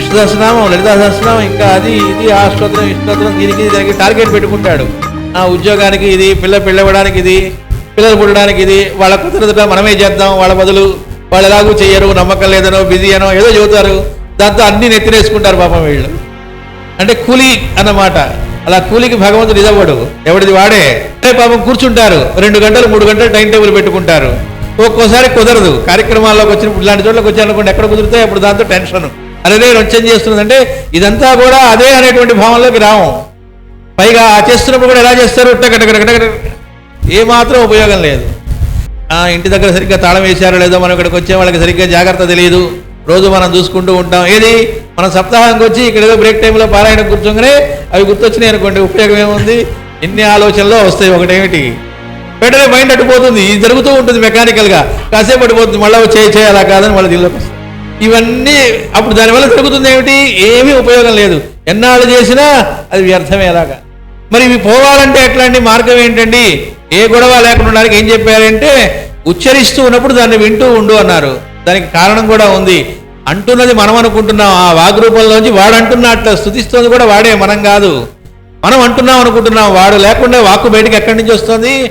విష్ణు సహస్రనామం లలితా సహస్రనామం ఇంకా అది ఇది ఆ స్తోత్రం దీనికి దానికి టార్గెట్ పెట్టుకుంటాడు. ఆ ఉద్యోగానికి ఇది పిల్ల పిల్లవడానికి ఇది పిల్లలు పుట్టడానికి ఇది వాళ్ళ కుదరదుట మనమే చేద్దాం వాళ్ళ బదులు వాళ్ళు ఎలాగూ చేయరు నమ్మకం లేదనో బిజీ అనో ఏదో చెబుతారు. దాంతో అన్ని నెత్తినేసుకుంటారు పాపం వీళ్ళు. అంటే కూలి అన్నమాట. అలా కూలికి భగవంతుడు ఇదవ్వడు ఎవడిది వాడే? అంటే పాపం కూర్చుంటారు. రెండు గంటలు మూడు గంటలు టైం టేబుల్ పెట్టుకుంటారు. ఒక్కోసారి కుదరదు. కార్యక్రమాల్లోకి వచ్చినప్పుడు ఇలాంటి చోట్లకి వచ్చారనుకోండి ఎక్కడ కుదిరితే అప్పుడు దాంతో టెన్షన్. అదే రొచ్చం చేస్తుందంటే ఇదంతా కూడా అదే అనేటువంటి భావంలోకి రావం. పైగా ఆ చేస్తున్నప్పుడు కూడా ఎలా చేస్తారు? టకటకటకటక ఏ మాత్రం ఉపయోగం లేదు. ఇంటి దగ్గర సరిగ్గా తాళం వేశారో లేదో మనం ఇక్కడికి వచ్చే వాళ్ళకి సరిగ్గా జాగ్రత్త తెలియదు. రోజు మనం చూసుకుంటూ ఉంటాం. ఏది? మనం సప్తాహానికి వచ్చి ఇక్కడ ఏదో బ్రేక్ టైంలో పారాయణ కూర్చోగానే అవి గుర్తొచ్చినాయి అనుకోండి ఉపయోగం ఏముంది? ఎన్ని ఆలోచనలు వస్తాయి ఒకటేమిటి? వెంటనే మైండ్ అట్టుపోతుంది ఇది జరుగుతూ ఉంటుంది మెకానికల్గా కాసేపు అడిపోతుంది మళ్ళీ చేయి చేయాలా కాదని మళ్ళీ దీనిలోకి వస్తుంది. ఇవన్నీ అప్పుడు దానివల్ల జరుగుతుంది ఏమిటి? ఏమీ ఉపయోగం లేదు. ఎన్నాళ్ళు చేసినా అది వ్యర్థమేలాగా మరి ఇవి పోవాలంటే ఎట్లాంటి మార్గం ఏంటండి? ఏ గొడవ లేకుండా ఉండడానికి ఏం చెప్పారంటే ఉచ్చరిస్తూ ఉన్నప్పుడు దాన్ని వింటూ ఉండు అన్నారు. దానికి కారణం కూడా ఉంది. అంటున్నది మనం అనుకుంటున్నాం. ఆ వాగ్రూపంలోంచి వాడు అంటున్నట్లు స్థుతిస్తోంది కూడా వాడే మనం కాదు. మనం అంటున్నాం అనుకుంటున్నాం. వాడు లేకుండా వాక్కు బయటకు ఎక్కడి నుంచి వస్తుంది?